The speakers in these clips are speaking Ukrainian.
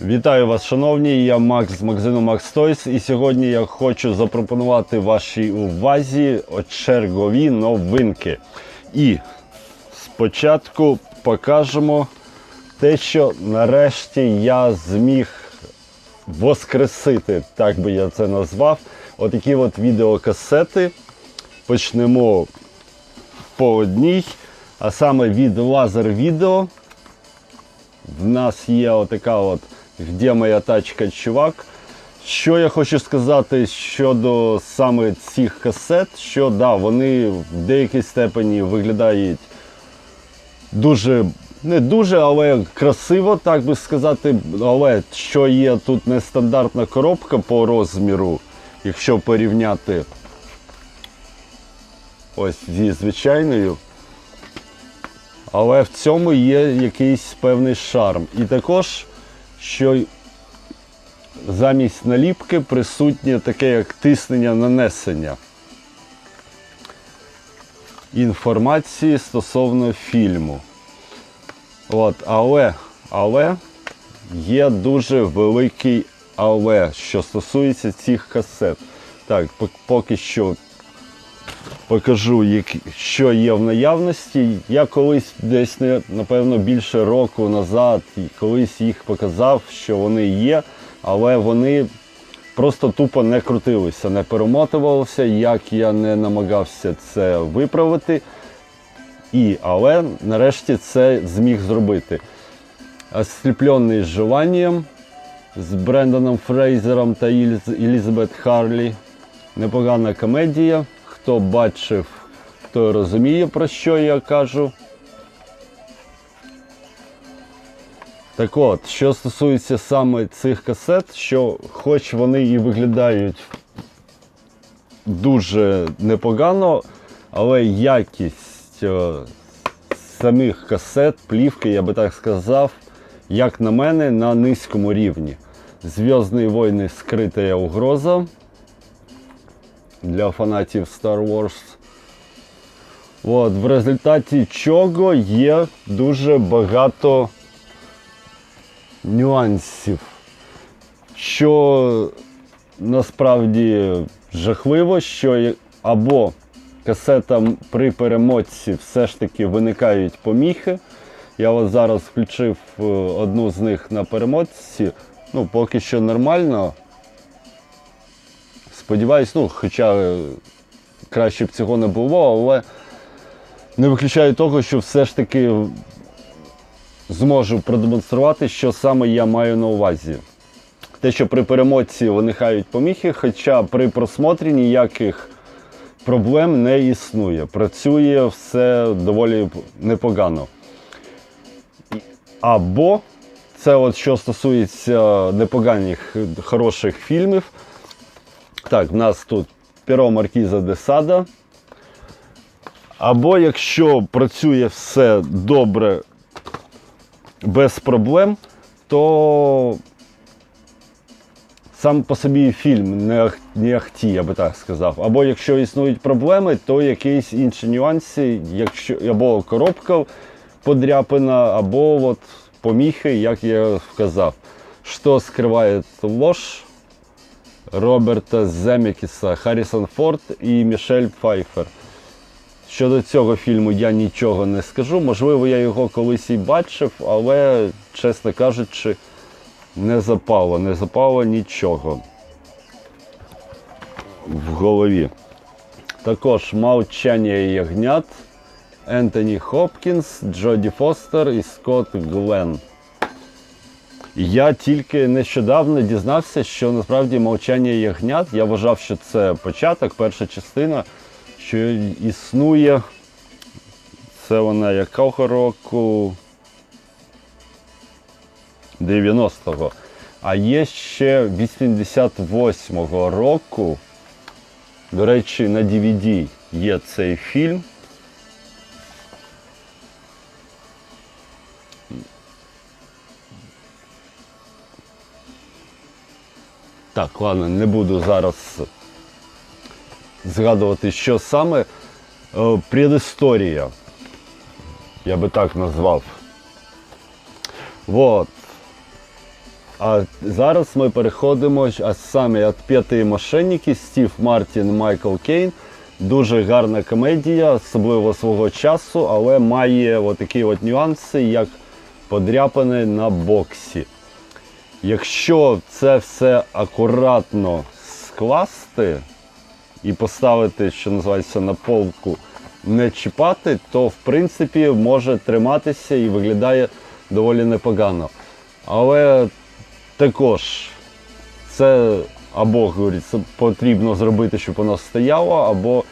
Вітаю вас, шановні! Я Макс з магазину Max Toys і сьогодні я хочу запропонувати вашій увазі чергові новинки. І спочатку покажемо те, що нарешті я зміг воскресити, так би я це назвав. Отакі от відеокасети. Почнемо по одній, а саме від Лазер Відео. В нас є отака от «Где моя тачка, чувак. Що я хочу сказати щодо саме цих касет, що да, вони в деякій степені виглядають дуже, не дуже, але красиво, так би сказати. Але що є тут нестандартна коробка по розміру, якщо порівняти ось зі звичайною. Але в цьому є якийсь певний шарм. І також, що замість наліпки присутнє таке як тиснення нанесення інформації стосовно фільму. От, але, але є дуже великий але, що стосується цих касет. Так, поки що покажу, що є в наявності. Я колись десь, напевно, більше року назад колись їх показав, що вони є, але вони просто тупо не крутилися, не перемотувалися, як я не намагався це виправити. І, але нарешті це зміг зробити. Осліплений з желанням з Бренданом Фрейзером та Іліз- Елізабет Харлі. Непогана комедія. Хто бачив, той розуміє, про що я кажу. Так от, що стосується саме цих касет, що хоч вони і виглядають дуже непогано, але якість е, самих касет, плівки, я би так сказав, як на мене, на низькому рівні. Зв'язні війни скрита угроза для фанатів Star Wars. От, в результаті чого є дуже багато нюансів, що насправді жахливо, що або касетам при перемотці все ж таки виникають поміхи. Я от зараз включив е, одну з них на перемотці. Ну, поки що нормально. Сподіваюсь, ну, хоча е, краще б цього не було, але не виключаю того, що все ж таки зможу продемонструвати, що саме я маю на увазі. Те, що при перемотці виникають поміхи, хоча при просмотрі ніяких проблем не існує. Працює все доволі непогано. Або це, от що стосується непоганих хороших фільмів. Так, в нас тут перо Маркіза де Сада. Або якщо працює все добре без проблем, то сам по собі фільм не, не ахті, я би так сказав. Або якщо існують проблеми, то якісь інші нюанси, якщо або коробка подряпина, або от поміхи, як я вказав. Що скриває ложь Роберта Земекіса, Харрісон Форд і Мішель Пфайфер. Щодо цього фільму я нічого не скажу. Можливо, я його колись і бачив, але, чесно кажучи, не запало, не запало нічого в голові. Також Мовчання ягнят, Ентоні Хопкінс, Джоді Фостер і Скотт Гленн. Я тільки нещодавно дізнався, що насправді мовчання ягнят, я вважав, що це початок, перша частина, що існує. Це вона якого року? 90-го. А є ще 88-го року. До речі, на DVD є цей фільм. Так, ладно, не буду зараз згадувати, що саме. Е, Предісторія. Я би так назвав. Вот. А зараз ми переходимо, а саме «Отпетые мошенники» Стів Мартін, Майкл Кейн. Дуже гарна комедія, особливо свого часу, але має отакі от нюанси, як подряпини на боксі. Якщо це все акуратно скласти і поставити, що називається, на полку, не чіпати, то в принципі може триматися і виглядає доволі непогано. Але також це або говориться, потрібно зробити, щоб воно стояло, або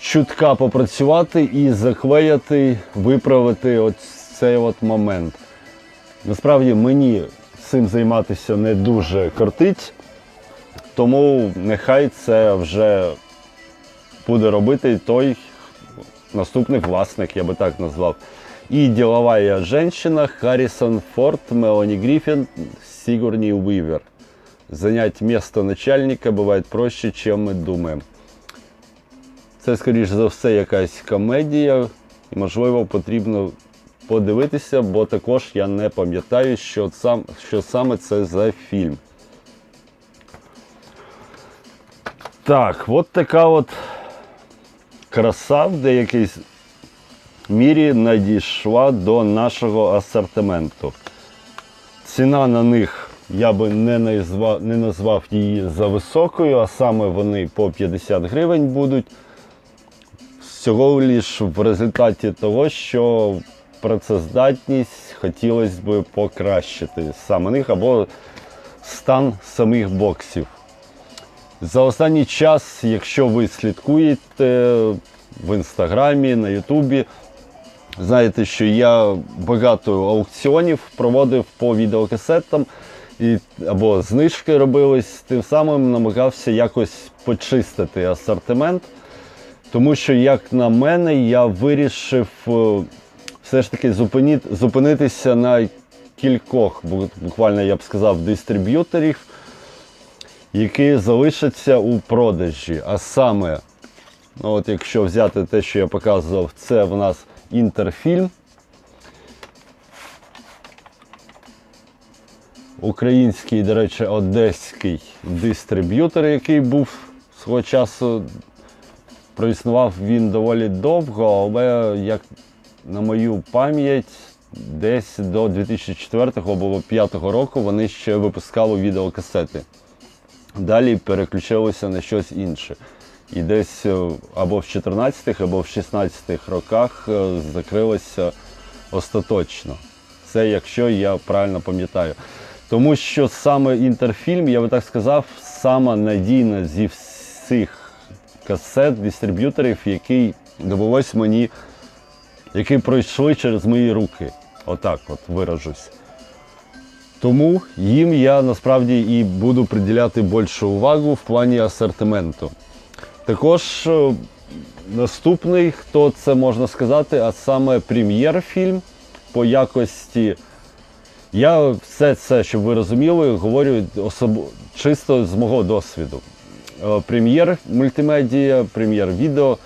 чутка попрацювати і заклеяти, виправити от цей от момент. Насправді мені цим займатися не дуже кортить, тому нехай це вже буде робити той наступний власник, я би так назвав. І ділова женщина Харрісон Форд, Мелані Гриффин, Сигурни Уивер. Занять место начальника буває проще, чем ми думаємо. Це, скоріш за все, якась комедія, і, можливо, потрібно подивитися, бо також я не пам'ятаю, що, сам, що саме це за фільм. Так, от така от краса в деякій мірі надійшла до нашого асортименту. Ціна на них я би не назвав, не назвав її за високою, а саме вони по 50 гривень будуть. Всього лиш в результаті того, що працездатність хотілося б покращити саме них або стан самих боксів. За останній час, якщо ви слідкуєте в інстаграмі, на Ютубі, знаєте, що я багато аукціонів проводив по відеокасетам і, або знижки робились, тим самим намагався якось почистити асортимент. Тому що, як на мене, я вирішив е, все ж таки зупиніт- зупинитися на кількох, буквально я б сказав, дистриб'юторів, які залишаться у продажі. А саме, ну от якщо взяти те, що я показував, це в нас інтерфільм. Український, до речі, одеський дистриб'ютор, який був свого часу проіснував він доволі довго, але як на мою пам'ять, десь до 2004 або 2005 року вони ще випускали відеокасети. Далі переключилися на щось інше. І десь е, або в 14-х, або в 16-х роках е, закрилося остаточно. Це якщо я правильно пам'ятаю. Тому що саме інтерфільм, я би так сказав, сама надійна зі всіх касет, дистриб'юторів, який довелось мені, які пройшли через мої руки. Отак от виражусь. Тому їм я насправді і буду приділяти більшу увагу в плані асортименту. Також е, наступний, хто це можна сказати, а саме прем'єр-фільм по якості. Я все це, щоб ви розуміли, говорю особ... чисто з мого досвіду. Е, Прем'єр мультимедія, прем'єр відео.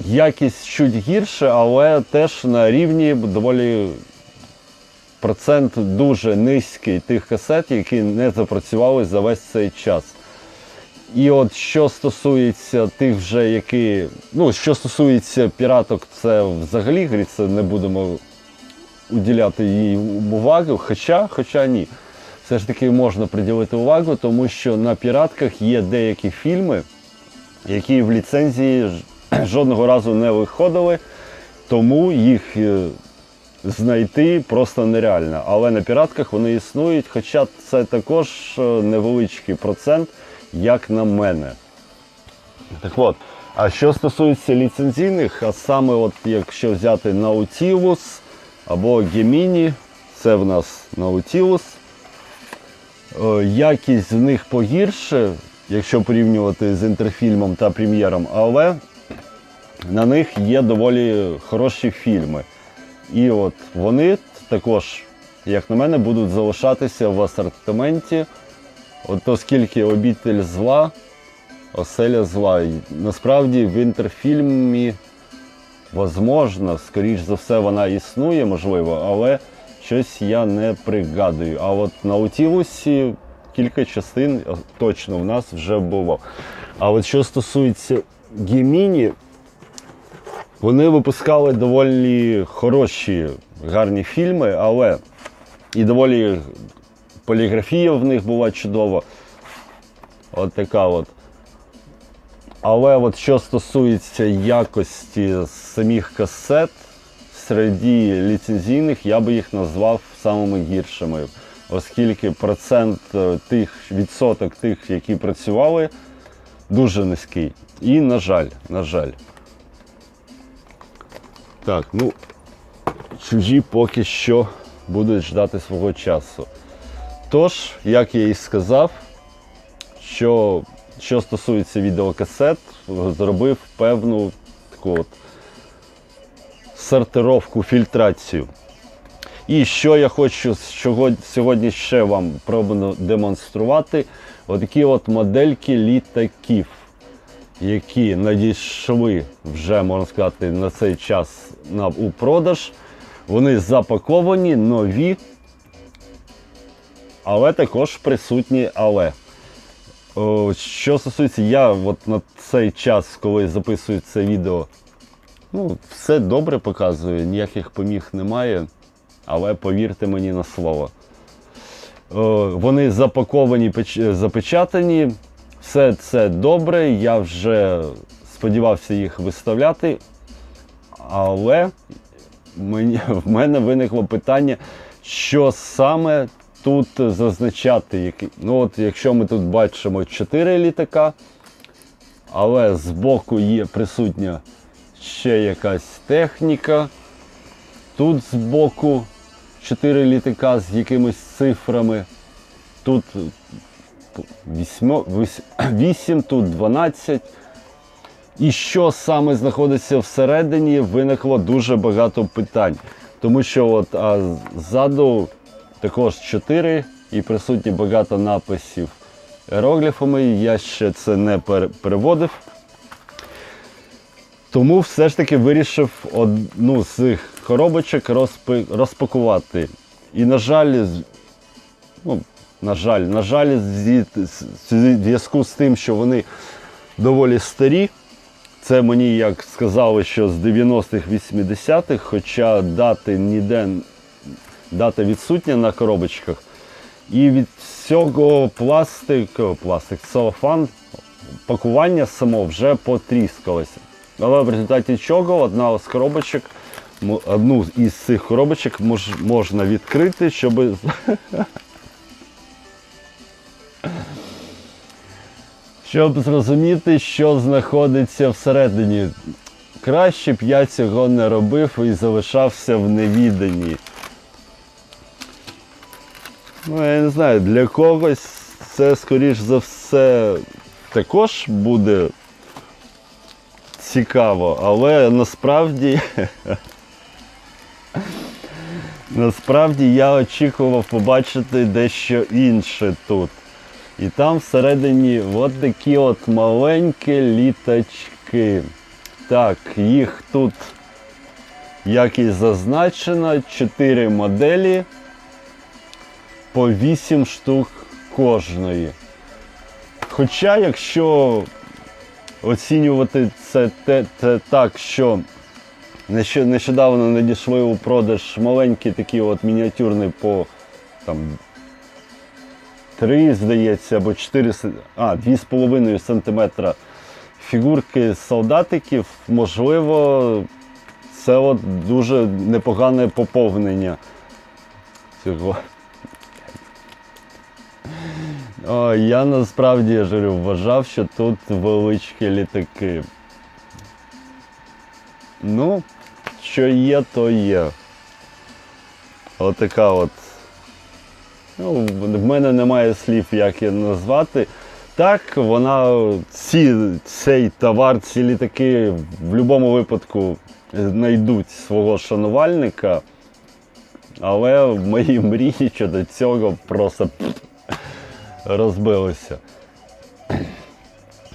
Якість чуть гірше, але теж на рівні доволі процент дуже низький тих касет, які не запрацювали за весь цей час. І от що стосується тих вже, які. Ну, що стосується піраток, це взагалі говориться, не будемо уділяти їй увагу, хоча, хоча ні. Все ж таки можна приділити увагу, тому що на піратках є деякі фільми, які в ліцензії жодного разу не виходили, тому їх е, знайти просто нереально. Але на піратках вони існують, хоча це також е, невеличкий процент, як на мене. Так от, а що стосується ліцензійних, а саме, от якщо взяти Nautilus або Gemini, це в нас Nautilus, е, якість в них погірше, якщо порівнювати з інтерфільмом та прем'єром, але на них є доволі хороші фільми. І от вони також, як на мене, будуть залишатися в асортименті, от оскільки обітель зла, оселя зла. Насправді в інтерфільмі, возможно, скоріш за все, вона існує, можливо, але щось я не пригадую. А от на Утілусі кілька частин точно в нас вже було. А от що стосується Геміні, вони випускали доволі хороші, гарні фільми, але і доволі поліграфія в них була чудова. От така от. Але от що стосується якості самих касет, серед ліцензійних я би їх назвав самими гіршими, оскільки процент е, тих відсоток тих, які працювали, дуже низький. І, на жаль, на жаль. Так, ну, чужі поки що будуть ждати свого часу. Тож, як я і сказав, що, що стосується відеокасет, зробив певну таку от сортировку, фільтрацію. І що я хочу сьогодні ще вам продемонструвати, отакі от модельки літаків, які надійшли вже, можна сказати, на цей час на, у продаж. Вони запаковані, нові, але також присутні але. О, що стосується, я от на цей час, коли записую це відео, ну, все добре показує, ніяких поміг немає, але повірте мені на слово. О, вони запаковані, печ- запечатані, все це добре, я вже сподівався їх виставляти, але мені, в мене виникло питання, що саме тут зазначати. Ну, от, якщо ми тут бачимо 4 літака, але збоку є присутня ще якась техніка. Тут збоку 4 літака з якимись цифрами. Тут 8, тут 12. І що саме знаходиться всередині, виникло дуже багато питань. Тому що от, а ззаду також 4 і присутні багато написів іерогліфами. Я ще це не переводив. Тому все ж таки вирішив одну з цих коробочок розпакувати. І, на жаль, ну, на жаль, на жаль, зв'язку з тим, що вони доволі старі. Це мені як сказали, що з 90-х 80-х, хоча дати ніде дата відсутня на коробочках. І від цього пластик, пластик, целофан, пакування само вже потріскалося. Але в результаті чого одна з коробочок, одну із цих коробочок мож, можна відкрити, щоб. Щоб зрозуміти, що знаходиться всередині. Краще б я цього не робив і залишався в невіданні. Ну, я не знаю, для когось це, скоріш за все, також буде цікаво, але насправді. Насправді я очікував побачити дещо інше тут. І там всередині от такі от маленькі літачки. Так, їх тут, як і зазначено, 4 моделі по 8 штук кожної. Хоча, якщо оцінювати це, те, те так, що нещо- нещодавно надійшли у продаж маленькі такі от мініатюрні по там 3, здається, або 4, а, 2,5 см фігурки солдатиків, можливо, це от дуже непогане поповнення цього. О, я насправді я ж вважав, що тут величкі літаки. Ну, що є, то є. Отака от. Ну, в мене немає слів, як її назвати. Так, вона ці, цей товар, ці літаки в будь-якому випадку знайдуть свого шанувальника. Але мої мрії щодо цього просто розбилися.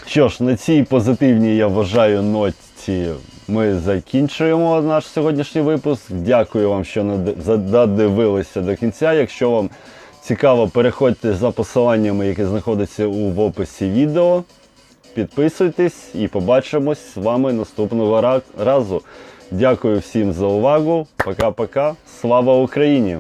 Що ж, на цій позитивній, я вважаю, ноті ми закінчуємо наш сьогоднішній випуск. Дякую вам, що додивилися до кінця. Якщо вам цікаво, переходьте за посиланнями, які знаходяться в описі відео. Підписуйтесь і побачимось з вами наступного разу. Дякую всім за увагу. Пока-пока. Слава Україні!